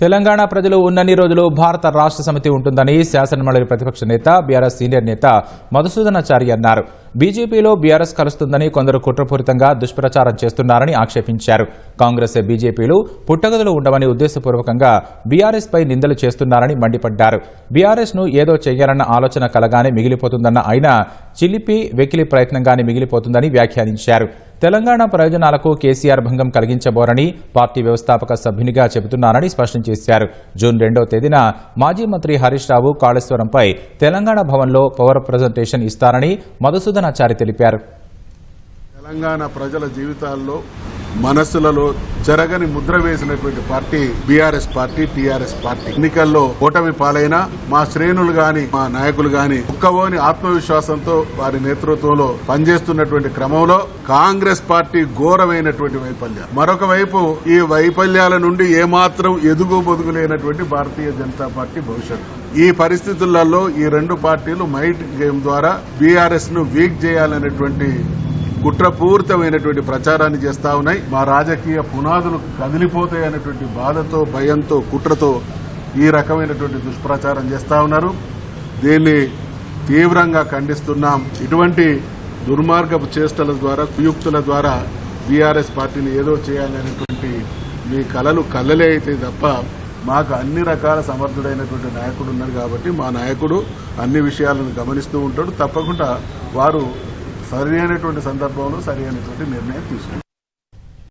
తెలంగాణ ప్రజలు ఉన్నన్ని రోజులు భారత రాష్ట్ర సమితి ఉంటుందని శాసనమండలి ప్రతిపక్ష నేత బీఆర్ఎస్ సీనియర్ నేత మధుసూదనాచారి అన్నారు. బీజేపీలో బీఆర్ఎస్ కలుస్తుందని కొందరు కుట్రపూరితంగా దుష్ప్రచారం చేస్తున్నారని ఆక్షేపించారు. కాంగ్రెస్ బీజేపీలు పుట్టగదులు ఉండవని ఉద్దేశపూర్వకంగా బీఆర్ఎస్ పై నిందలు చేస్తున్నారని మండిపడ్డారు. బీఆర్ఎస్ను ఏదో చేయాలన్న ఆలోచన కలగానే మిగిలిపోతుందన్న ఆయన చిలిపి వెకిలి ప్రయత్నంగానే మిగిలిపోతుందని వ్యాఖ్యానించారు. తెలంగాణ ప్రయోజనాలకు కేసీఆర్ భంగం కలిగించబోరని పార్టీ వ్యవస్థాపక సభ్యునిగా చెబుతున్నారని స్పష్టం చేశారు. జూన్ రెండవ తేదీన మాజీ మంత్రి హరీష్ రావు కాళేశ్వరంపై తెలంగాణ భవన్లో పవర్ ప్రజెంటేషన్ ఇస్తారని మధుసూదనాచారి తెలిపారు. తెలంగాణ ప్రజల జీవితాల్లో మనస్సులలో జరగని ముద్ర వేసినటువంటి party BRS party TRS party. ఎన్నికల్లో ఓటమి పాలైన మా శ్రేణులు గాని మా నాయకులు గాని ఒక్కవోని ఆత్మవిశ్వాసంతో వారి నేతృత్వంలో పనిచేస్తున్నటువంటి క్రమంలో కాంగ్రెస్ పార్టీ ఘోరమైనటువంటి వైఫల్యం. మరొక వైపు ఈ వైఫల్యాల నుండి ఏమాత్రం ఎదుగు బొదుగులేనటువంటి భారతీయ జనతా పార్టీ భవిష్యత్తు. ఈ పరిస్థితులలో ఈ రెండు పార్టీలు మైట్ గేమ్ ద్వారా బీఆర్ఎస్ను వీక్ చేయాలనేటువంటి కుట్రపూరితమైనటువంటి ప్రచారాన్ని చేస్తా ఉన్నాయి. మా రాజకీయ పునాదులు కదిలిపోతాయనేటువంటి బాధతో భయంతో కుట్రతో ఈ రకమైనటువంటి దుష్ప్రచారం చేస్తా ఉన్నారు. దీన్ని తీవ్రంగా ఖండిస్తున్నాం. ఇటువంటి దుర్మార్గపు చేష్టల ద్వారా కుయుక్తుల ద్వారా బీఆర్ఎస్ పార్టీని ఏదో చేయాలనేటువంటి మీ కలలు కలలే అయితే తప్ప మాకు అన్ని రకాల సమర్థుడైనటువంటి నాయకుడు ఉన్నారు కాబట్టి మా నాయకుడు అన్ని విషయాలను గమనిస్తూ ఉంటాడు. తప్పకుండా వారు సరి అయినటువంటి సందర్భంలో సరి అయినటువంటి నిర్ణయం తీసుకుంటాం.